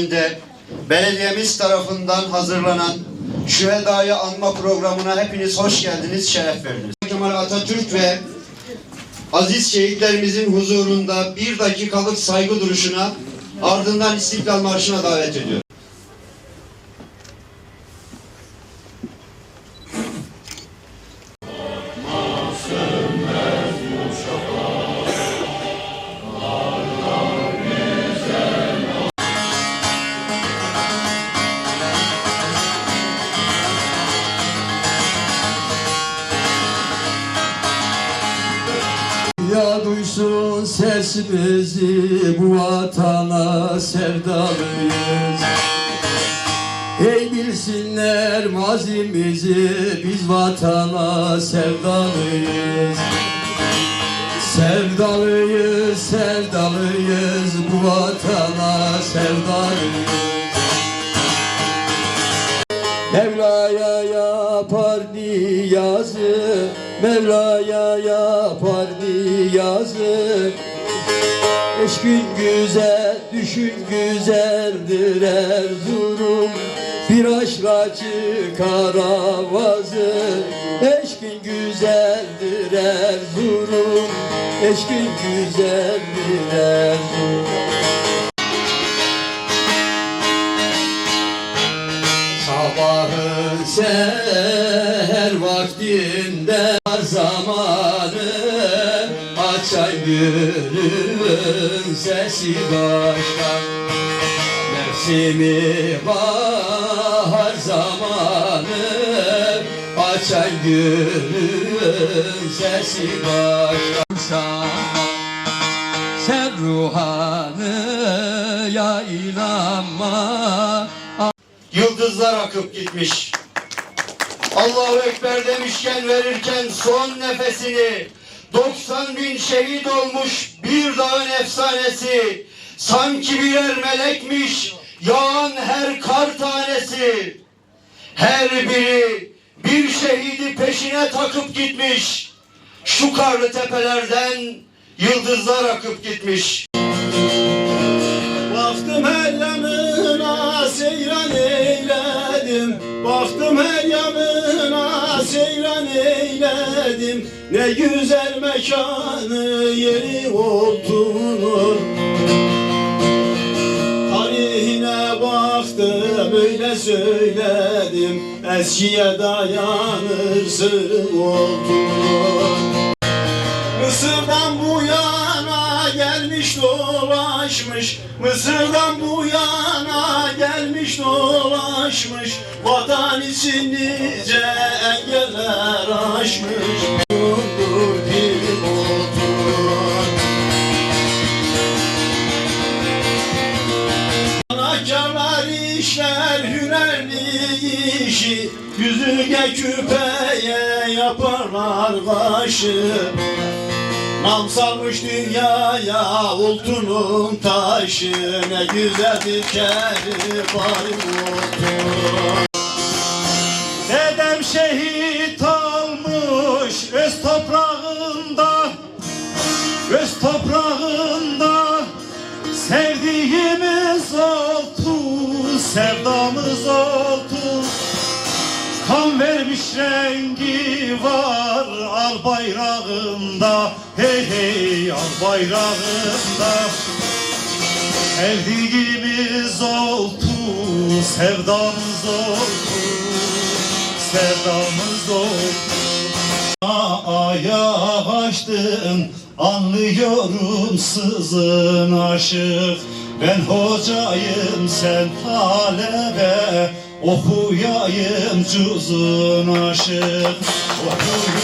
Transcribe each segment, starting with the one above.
bölümünde belediyemiz tarafından hazırlanan Şüheda'yı anma programına hepiniz hoş geldiniz, şeref verdiniz. Kemal Atatürk ve aziz şehitlerimizin huzurunda bir dakikalık saygı duruşuna ardından İstiklal Marşı'na davet ediyorum. Sevdalıyız, sevdalıyız bu vatana sevdalıyız. Mevla'ya yapar niyazı Mevla'ya yapar niyazı. Eşkün güzel, düşün güzeldir Erzurum. Bir aşkla çıkar avazı Eşkün güzeldir Erzurum Sabahın seher vaktinde zamanı. Açan gülün sesi başka. Mevsimi bahar zamanı. Açan gülün sesi başka Sen ruhanı ya inanma Yıldızlar akıp gitmiş. Allahu Ekber demişken verirken son nefesini 90 bin şehit olmuş bir dağın efsanesi sanki birer melekmiş yağan her kar tanesi. Her biri bir şehidi peşine takıp gitmiş şu karlı tepelerden yıldızlar akıp gitmiş. Baktım her yanına seyran eyledim. Baktım her yanına seyran eyledim. Ne güzel mekanı yeri olduğunu. Tarihine baktım öyle söyledim. Eskiye dayanır sır olduğunu dolaşmış Mısır'dan bu yana gelmiş dolaşmış Vatan için nice engeller aşmış. İşler hünerli Yüzüge küpeye yaparlar başı Nam salmış dünyaya altının taşı Ne güzeldir kervan olsun Dedem şehit almış öz toprağında Öz toprağında Sevdiğimiz oldu, sevdamız oldu vermiş rengi var al bayrağında Hey hey al bayrağında Sevdiğimiz oldu, sevdamız oldu Sevdamız oldu. Aya açtın anlıyorum sızın aşık. Ben hocayım sen talebe okuyayım cüzün aşık. Okuyayım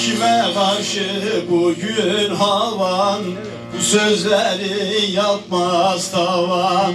Kime karşı bugün havan? Bu sözleri yapmaz tavan.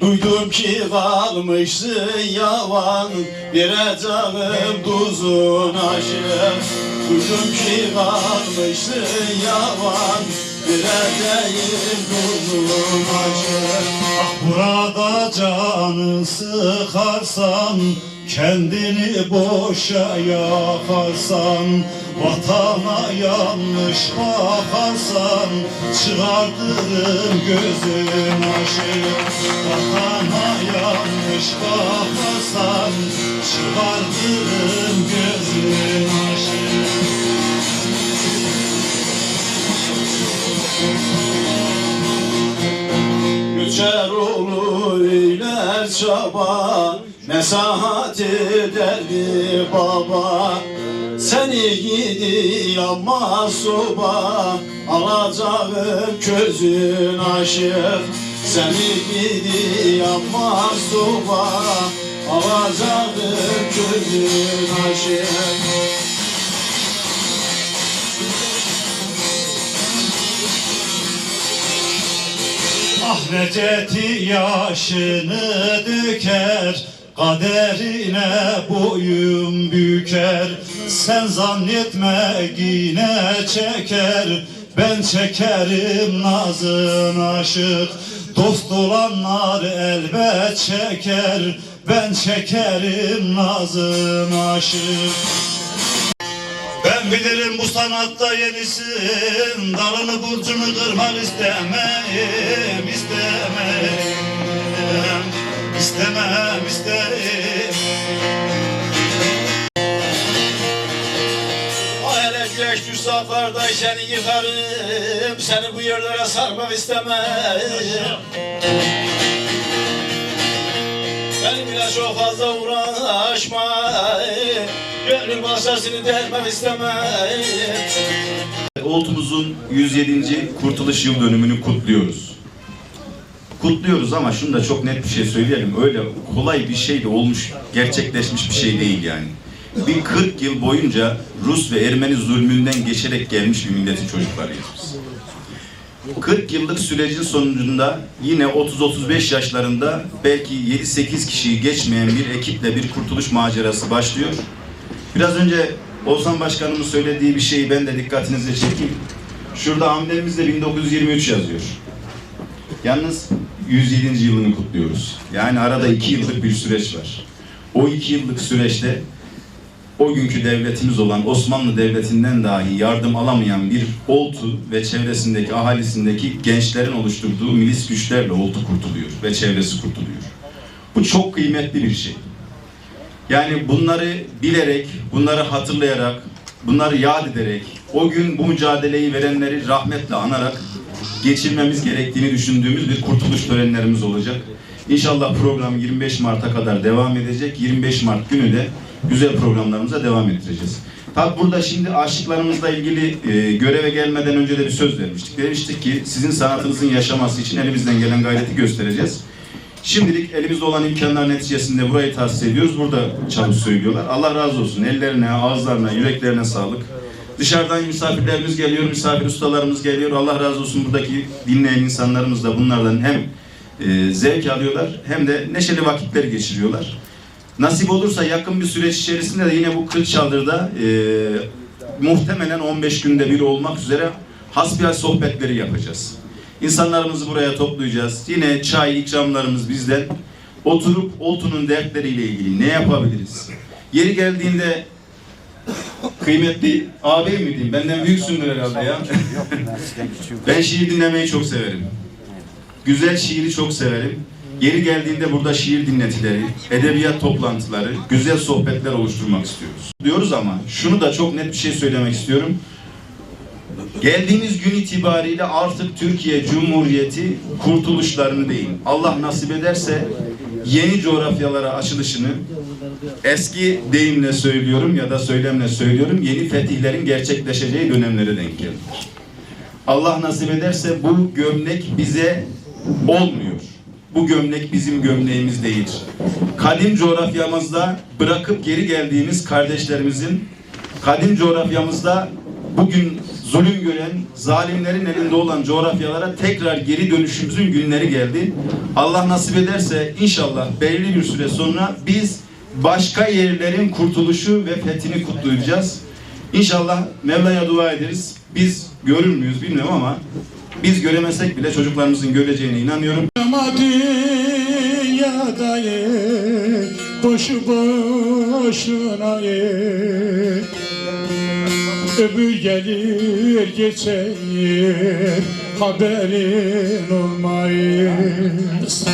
Duydum ki kalmışsın yavan. Vereceğim tuzun aşık. Duydum ki kalmışsın yavan Vereceğim tuzun aşık Ah burada canı sıkarsan Kendini boşa yakarsan Vatana yanlış bakarsan Çıkartırım gözün aşık Vatana yanlış bakarsan Çıkartırım gözün aşık Göçer olur eyler çaba Mesahat ederdi baba? Seni gidi yanmaz soba Alacağım közün aşık. Seni gidi yanmaz soba Alacağım közün aşık Ah Receti yaşını döker Kaderine boyun büker. Sen zannetme yine çeker. Ben çekerim nazın aşık Dost olanlar elbet çeker. Ben çekerim nazın aşık bilirim bu sanatta yenisin. Dalını burcunu kırmak istemem istemem istemem istemem güneş düşse kardeş seni yıkarım. Seni bu yerlere sarmak istemem. Benim bile çok fazla uğraşma Gönül başkasını delmem istemem Oltumuzun 107. Kurtuluş Yıl Dönümünü kutluyoruz. Kutluyoruz ama şunu da çok net bir şey söyleyelim. Öyle kolay bir şey de olmuş, gerçekleşmiş bir şey değil yani. Bir 40 yıl boyunca Rus ve Ermeni zulmünden geçerek gelmiş bir milletin çocuklarıyız biz. 40 yıllık sürecin sonucunda yine 30-35 yaşlarında belki 7-8 kişiyi geçmeyen bir ekiple bir kurtuluş macerası başlıyor. Biraz önce Oğuzhan Başkanımın söylediği bir şeyi ben de dikkatinize çekeyim. Şurada amblemimizde 1923 yazıyor. Yalnız 107. yılını kutluyoruz. Yani arada iki yıllık bir süreç var. O iki yıllık süreçte o günkü devletimiz olan Osmanlı Devleti'nden dahi yardım alamayan bir Oltu ve çevresindeki ahalisindeki gençlerin oluşturduğu milis güçlerle Oltu kurtuluyor ve çevresi kurtuluyor. Bu çok kıymetli bir şey. Yani bunları bilerek, bunları hatırlayarak, bunları yad ederek, o gün bu mücadeleyi verenleri rahmetle anarak geçirmemiz gerektiğini düşündüğümüz bir kurtuluş törenlerimiz olacak. İnşallah program 25 Mart'a kadar devam edecek. 25 Mart günü de güzel programlarımıza devam ettireceğiz. Tabi burada şimdi aşıklarımızla ilgili e, göreve gelmeden önce de bir söz vermiştik. Demiştik ki sizin sanatınızın yaşaması için elimizden gelen gayreti göstereceğiz. Şimdilik elimizde olan imkanlar neticesinde burayı tahsis ediyoruz. Burada çalış söylüyorlar. Allah razı olsun. Ellerine, ağızlarına, yüreklerine sağlık. Dışarıdan misafirlerimiz geliyor, misafir ustalarımız geliyor. Allah razı olsun buradaki dinleyen insanlarımız da bunlardan hem e, zevk alıyorlar hem de neşeli vakitler geçiriyorlar. Nasip olursa yakın bir süreç içerisinde de yine bu kırk çadırda e, muhtemelen 15 günde bir olmak üzere hasbihal sohbetleri yapacağız. İnsanlarımızı buraya toplayacağız. Yine çay ikramlarımız bizden. Oturup Oltu'nun dertleriyle ilgili ne yapabiliriz? Yeri geldiğinde kıymetli ağabey mi diyeyim? Benden büyüksündür herhalde ya. ben şiir dinlemeyi çok severim. Güzel şiiri çok severim. Yeri geldiğinde burada şiir dinletileri, edebiyat toplantıları, güzel sohbetler oluşturmak istiyoruz. Diyoruz ama şunu da çok net bir şey söylemek istiyorum. Geldiğimiz gün itibariyle artık Türkiye Cumhuriyeti kurtuluşlarını değil, Allah nasip ederse yeni coğrafyalara açılışını eski deyimle söylüyorum ya da söylemle söylüyorum yeni fetihlerin gerçekleşeceği dönemlere denk geldik. Allah nasip ederse bu gömlek bize olmuyor. Bu gömlek bizim gömleğimiz değil. Kadim coğrafyamızda bırakıp geri geldiğimiz kardeşlerimizin kadim coğrafyamızda bugün zulüm gören, zalimlerin elinde olan coğrafyalara tekrar geri dönüşümüzün günleri geldi. Allah nasip ederse inşallah belirli bir süre sonra biz başka yerlerin kurtuluşu ve fethini kutlayacağız. İnşallah Mevla'ya dua ederiz. Biz görür müyüz bilmiyorum ama biz göremesek bile çocuklarımızın göreceğine inanıyorum. Boşu boşuna ye. Ömür gelir geçer haberin olmayız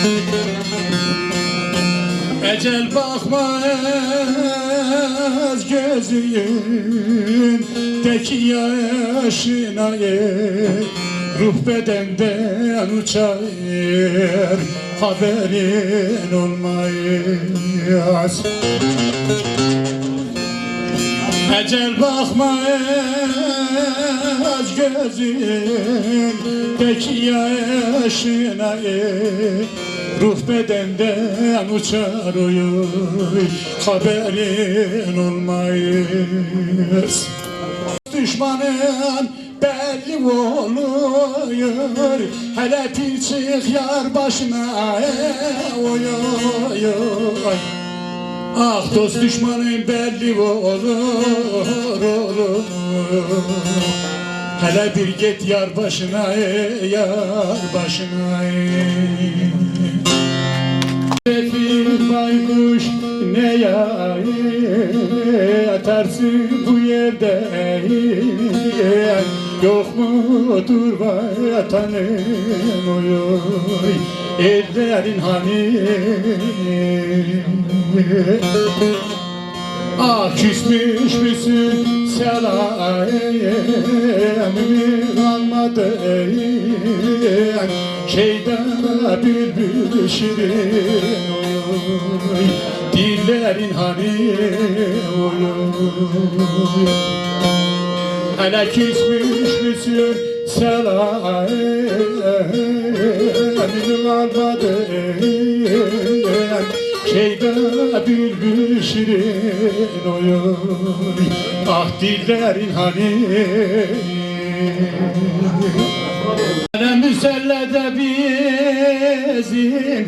Ecel bakmaz gözün Deki yaşına yer Ruh bedenden uçar Haberin olmayız Ecel bakmaz gözün Deki yaşına Ruh bedenden uçar oy Haberin olmayız. Düşmanın belli oluyor Hele bir çık yar başına oy oy oy Ah dost düşmanın belli olur olur Hele bir git yar başına yar başına. Refik baykuş ne ya Yatarsın bu yerde Yok mudur vatanın oy oy. Ellerin hani Ah küsmüş müsün selamımı almadı Şeyda bülbül şirin oy. Dillerin hani oy. Hele küsmüş müsün selamımı almadı Şeyda bülbül şirin oy Ah dillerin hani Hele müsellede bizim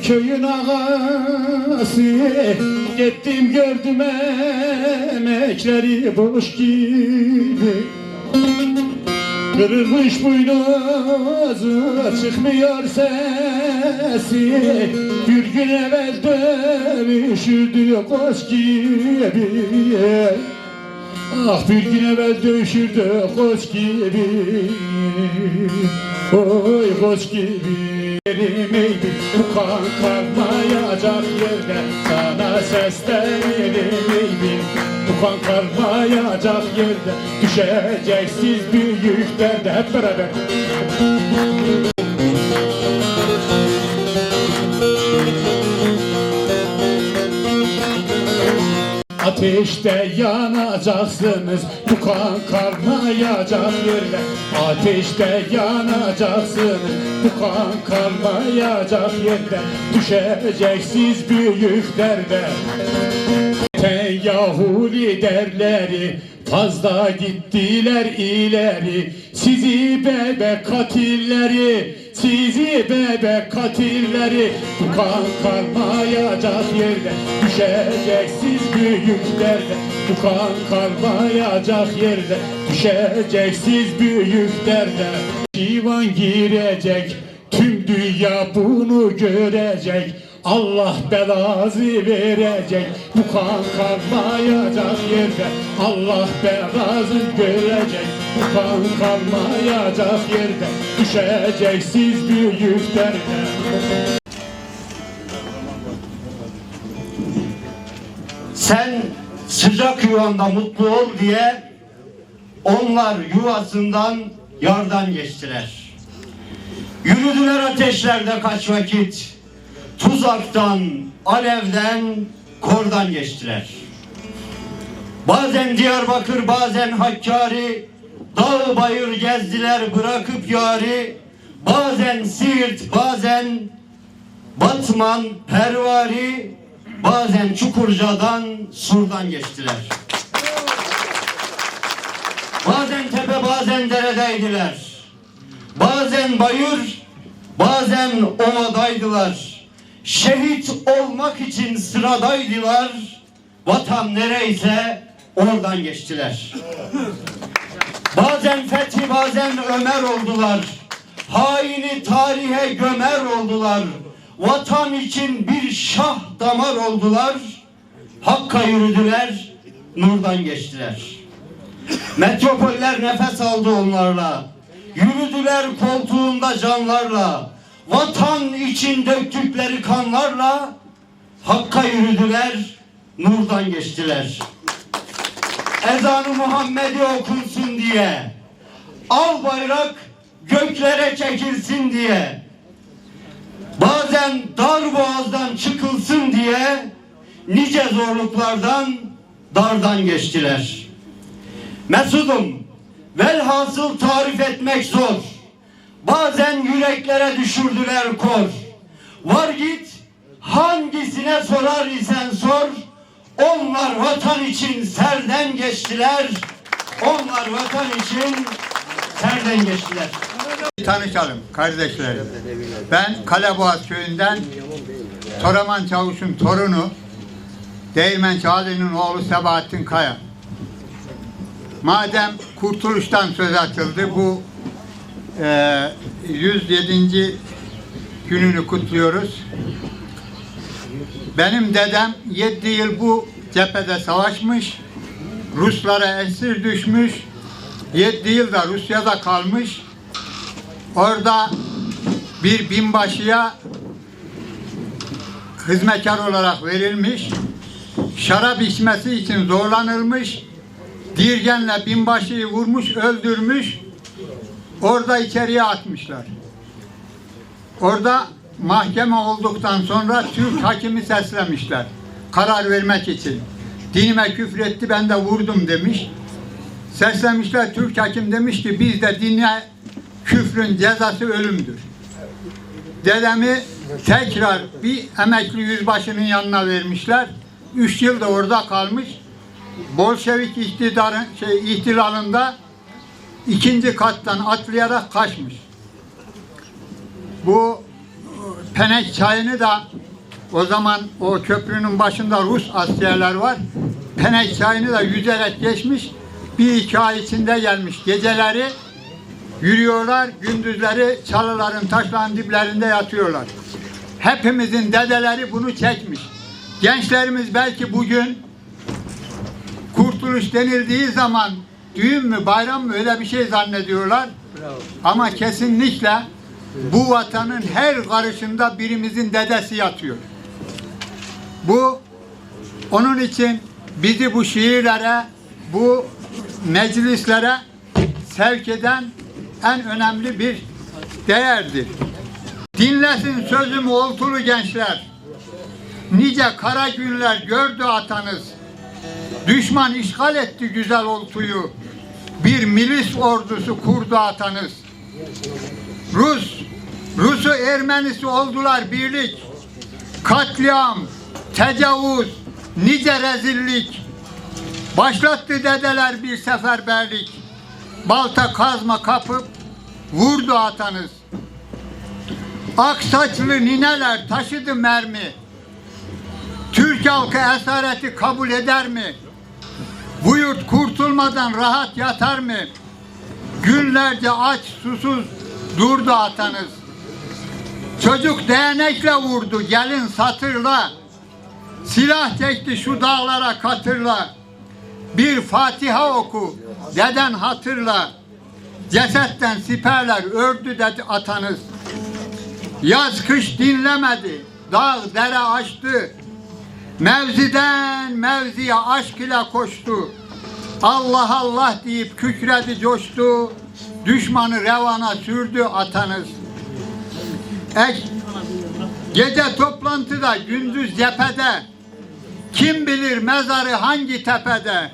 köyün ağası. Gittim gördüm emekleri boş gibi Kırılmış boynuzu çıkmıyor sesi. Bir gün evvel dövüşürdü koç gibi. Ah bir gün evvel dövüşürdü koç gibi. Oy koç gibi. Elimeydi bu kan kalmayacak yerde Sana seslenirmeydi Bu kan kalmayacak yerde Düşeceksiz büyükten de hep beraber. Ateşte yanacaksınız Bu kan kalmayacak yerde. Ateşte yanacaksınız Bu kan kalmayacak yerde. Düşeceksiniz büyük derde Ten Yahudi derleri Fazla gittiler ileri. Sizi bebek katilleri Sizi bebek katilleri. Bu kan kalmayacak yerde Düşeceksiniz büyük derde Bu kan kalmayacak yerde Düşeceksiniz büyük derde Şivan girecek Tüm dünya bunu görecek Allah belazı verecek. Bu kan kalmayacak yerde. Allah belazı görecek. Bu kan kalmayacak yerde. Düşecek siz büyük derde. Sen sıcak yuvanda mutlu ol diye onlar yuvasından yardan geçtiler. Yürüdüler ateşlerde kaç vakit. Tuzaktan, alevden, kordan geçtiler. Bazen Diyarbakır, bazen Hakkari, dağ bayır gezdiler bırakıp yari. Bazen Siirt, bazen Batman, Pervari, bazen Çukurca'dan, Sur'dan geçtiler. Bazen tepe, bazen deredeydiler. Bazen bayır, bazen ovadaydılar. Şehit olmak için sıradaydılar. Vatan nereyse oradan geçtiler. Bazen Fethi, bazen Ömer oldular. Haini tarihe gömer oldular. Vatan için bir şah damar oldular. Hakka yürüdüler, nurdan geçtiler. Metropoller nefes aldı onlarla. Yürüdüler koltuğunda canlarla. Vatan için döktükleri kanlarla Hakka yürüdüler, nurdan geçtiler. Ezanı Muhammed'i okunsun diye, al bayrak göklere çekilsin diye, bazen dar boğazdan çıkılsın diye, nice zorluklardan, dardan geçtiler. Mesudum, velhasıl tarif etmek zor. Bazen yüreklere düşürdüler kor. Var git, hangisine sorar isen sor. Onlar vatan için serden geçtiler. Onlar vatan için serden geçtiler. Tanışalım kardeşlerim. Ben Kaleboğaz köyünden Toraman Çavuş'un torunu Değirmen Çağlı'nın oğlu Sebahattin Kaya. Madem kurtuluştan söz açıldı bu e, 107. gününü kutluyoruz. Benim dedem 7 yıl bu cephede savaşmış. Ruslara esir düşmüş. 7 yıl da Rusya'da kalmış. Orada bir binbaşıya hizmetkar olarak verilmiş. Şarap içmesi için zorlanılmış. Dirgenle binbaşıyı vurmuş, öldürmüş. Orada içeriye atmışlar. Orada mahkeme olduktan sonra Türk hakimi seslemişler. Karar vermek için. Dinime küfretti ben de vurdum demiş. Seslemişler Türk hakim demiş ki bizde dine küfrün cezası ölümdür. Dedemi tekrar bir emekli yüzbaşının yanına vermişler. Üç yıl da orada kalmış. Bolşevik iktidarın şey ihtilalında ikinci kattan atlayarak kaçmış. Bu e, Penek çayını da o zaman o köprünün başında Rus askerler var. Penek çayını da yüzerek geçmiş. Bir iki ay içinde gelmiş. Geceleri yürüyorlar, gündüzleri çalıların taşların diplerinde yatıyorlar. Hepimizin dedeleri bunu çekmiş. Gençlerimiz belki bugün kurtuluş denildiği zaman düğün mü bayram mı öyle bir şey zannediyorlar. Ama kesinlikle bu vatanın her karışında birimizin dedesi yatıyor. Bu onun için bizi bu şiirlere, bu meclislere sevk eden en önemli bir değerdir. Dinlesin sözümü oltulu gençler. Nice kara günler gördü atanız. Düşman işgal etti güzel oltuyu. Bir milis ordusu kurdu atanız. Rus, Rusu Ermenisi oldular birlik. Katliam, tecavüz, nice rezillik. Başlattı dedeler bir seferberlik. Balta kazma kapıp vurdu atanız. Ak saçlı nineler taşıdı mermi. Türk halkı esareti kabul eder mi? Bu yurt kurtulmadan rahat yatar mı? Günlerce aç susuz durdu atanız. Çocuk değnekle vurdu gelin satırla. Silah çekti şu dağlara katırla. Bir Fatiha oku deden hatırla. Cesetten siperler ördü dedi atanız. Yaz kış dinlemedi. Dağ dere açtı. Mevziden mevziye aşk ile koştu. Allah Allah deyip kükredi coştu. Düşmanı revana sürdü atanız. Ek, gece toplantıda gündüz cephede. Kim bilir mezarı hangi tepede.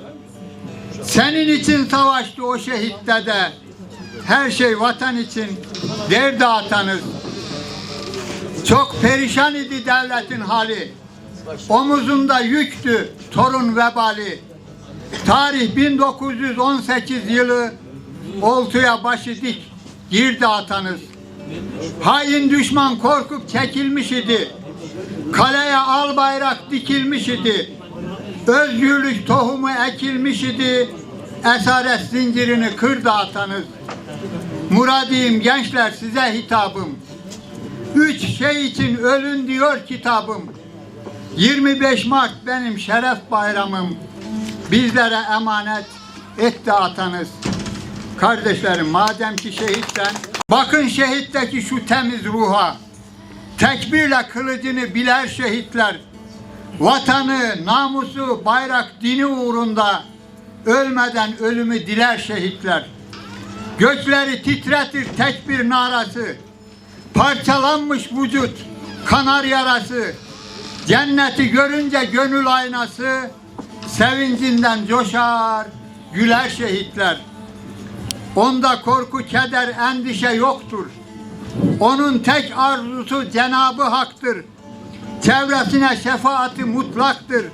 Senin için savaştı o şehit dede. Her şey vatan için derdi atanız. Çok perişan idi devletin hali. Omuzunda yüktü torun vebali. Tarih 1918 yılı oltuya başı dik girdi atanız. Hain düşman korkup çekilmiş idi. Kaleye al bayrak dikilmiş idi. Özgürlük tohumu ekilmiş idi. Esaret zincirini kırdı atanız. Muradiyim gençler size hitabım. Üç şey için ölün diyor kitabım. 25 Mart benim şeref bayramım. Bizlere emanet etti atanız. Kardeşlerim madem ki şehitten, bakın şehitteki şu temiz ruha. Tekbirle kılıcını biler şehitler. Vatanı, namusu, bayrak, dini uğrunda ölmeden ölümü diler şehitler. Gökleri titretir tek bir narası. Parçalanmış vücut, kanar yarası. Cenneti görünce gönül aynası. Sevincinden coşar, güler şehitler. Onda korku, keder, endişe yoktur. Onun tek arzusu Cenabı Hak'tır. Çevresine şefaati mutlaktır.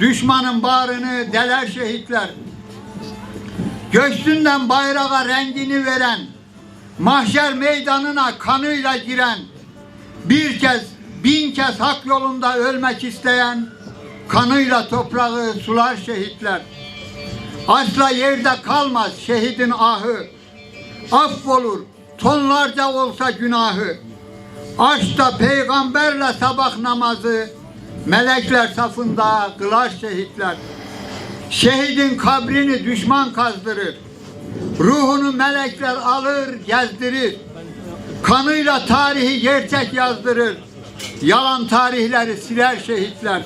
Düşmanın bağrını deler şehitler. Göğsünden bayrağa rengini veren, mahşer meydanına kanıyla giren, bir kez, bin kez hak yolunda ölmek isteyen, kanıyla toprağı sular şehitler. Asla yerde kalmaz şehidin ahı, affolur tonlarca olsa günahı. Aşkta peygamberle sabah namazı, melekler safında kılar şehitler. Şehidin kabrini düşman kazdırır. Ruhunu melekler alır, gezdirir. Kanıyla tarihi gerçek yazdırır. Yalan tarihleri siler şehitler.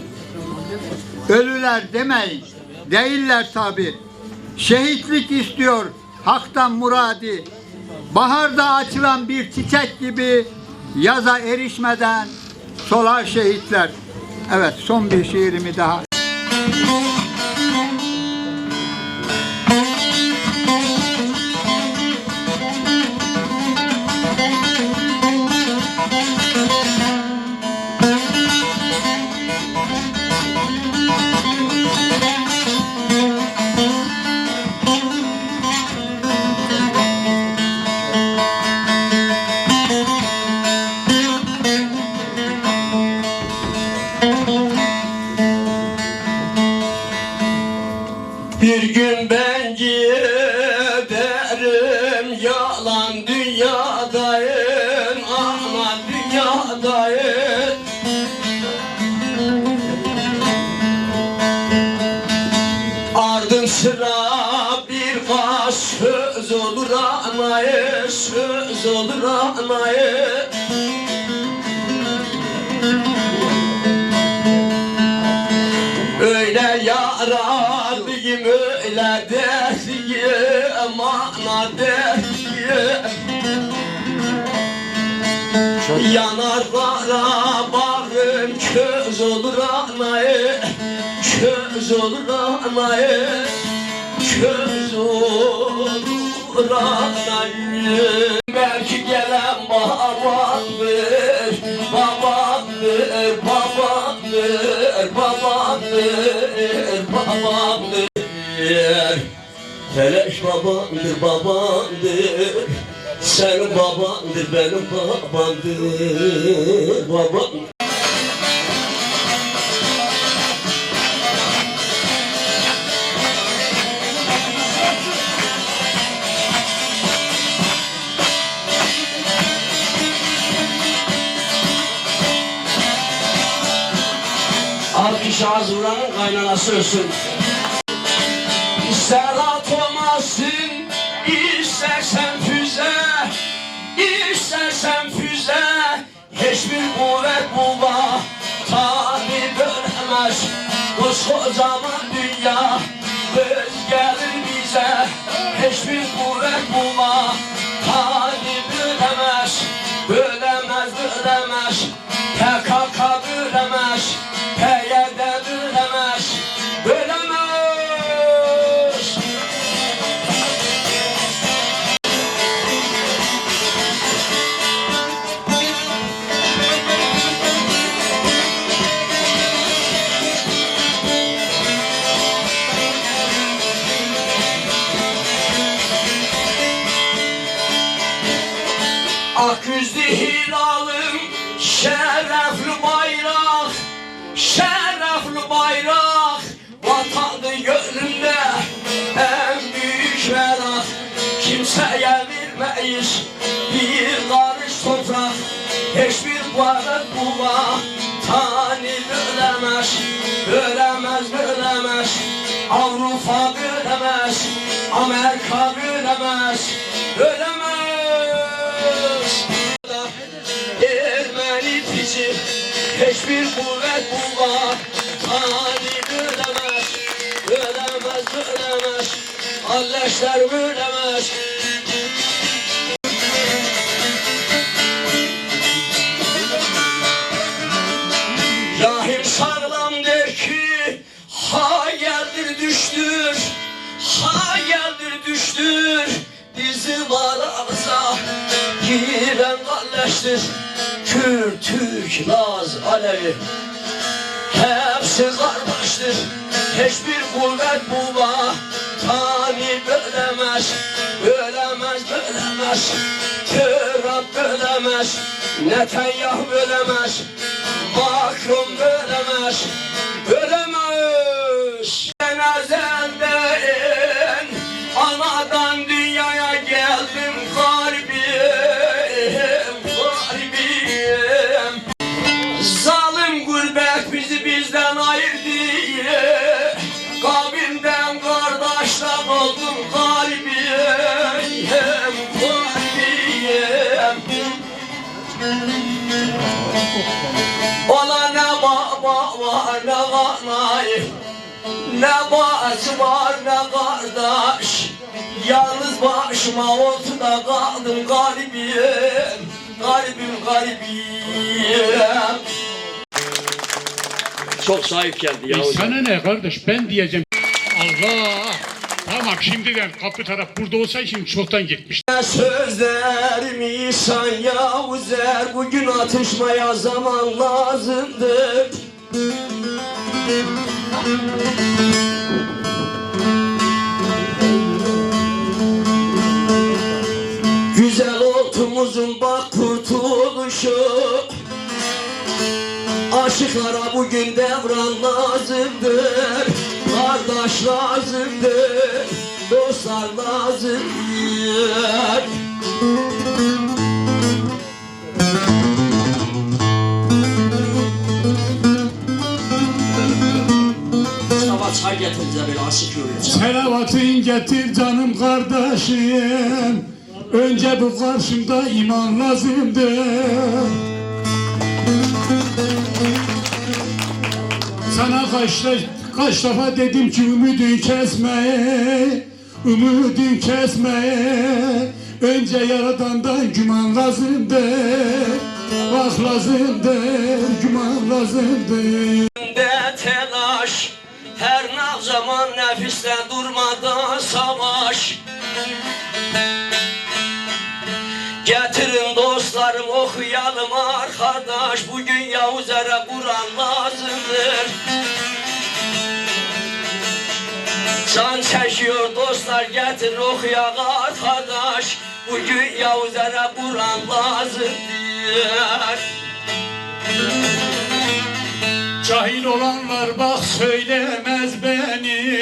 Ölüler demeyin, değiller tabi. Şehitlik istiyor haktan muradi. Baharda açılan bir çiçek gibi yaza erişmeden solar şehitler. Evet son bir şiirimi daha. Derliyim ana derliyim Yanarlara bağrım köz olur anayı Köz olur anayı Köz olur anayı Belki gelen babandır Teleş babandır, babandır Senin babandır, benim babandır Babam Alkış Azuran'ın kaynanası ölsün. İster atomasın, istersen füze, istersen füze. Hiçbir kuvvet bu vatanı bölemez. Koskocaman dünya göz gelir bize. Hiçbir kuvvet bu Vermeyiz bir karış toprak Hiçbir varlık bu vatanı bölemez Bölemez bölemez Avrupa bölemez Amerika bölemez, bölemez. Ermeni piçi, hiçbir kuvvet bulma, tani bölemez, bölemez, bölemez. Alleşler bölemez. Türk, Laz, Alevi hepsi kardeştir hiçbir kuvvet bulma tani bölemez bölemez bölemez. Trump bölemez Netanyahu bölemez. Macron bölemez bölemez ne kanay Ne bağış var ne kardeş Yalnız başıma ortada kaldım garibim Garibim garibim Çok sahip geldi ya. E sana ne kardeş ben diyeceğim. Allah. Tamam şimdiden kapı taraf burada olsaydı şimdi çoktan gitmiş. Sözlerim İhsan Yavuzer Bugün atışmaya zaman lazımdır Güzel otumuzun bak kurtuluşu. Aşıklara bugün devran lazımdır Kardeş lazımdır Dostlar lazımdır Çay getir bize aşık yürüyor. Selavatın getir canım kardeşim. Önce bu karşımda iman lazımdır. Sana kaç, kaç defa dedim ki ümidin kesme, ümidin kesme. Önce yaradandan güman lazımdır, bak lazımdır, güman lazımdır. Ne zaman nefisle durmadan savaş. Getirin dostlarım okuyalım arkadaş. Bugün Yavuzlara Kur'an lazımdır. Can çekiyor dostlar getir okuyak arkadaş. Bugün Yavuzlara Kur'an lazımdır Cahil olanlar bak söylemez beni.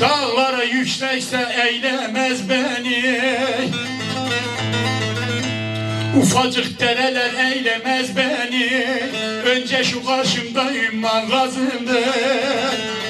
Dağlara yüksekse eylemez beni. Ufacık dereler eylemez beni. Önce şu karşımda ümman lazımdır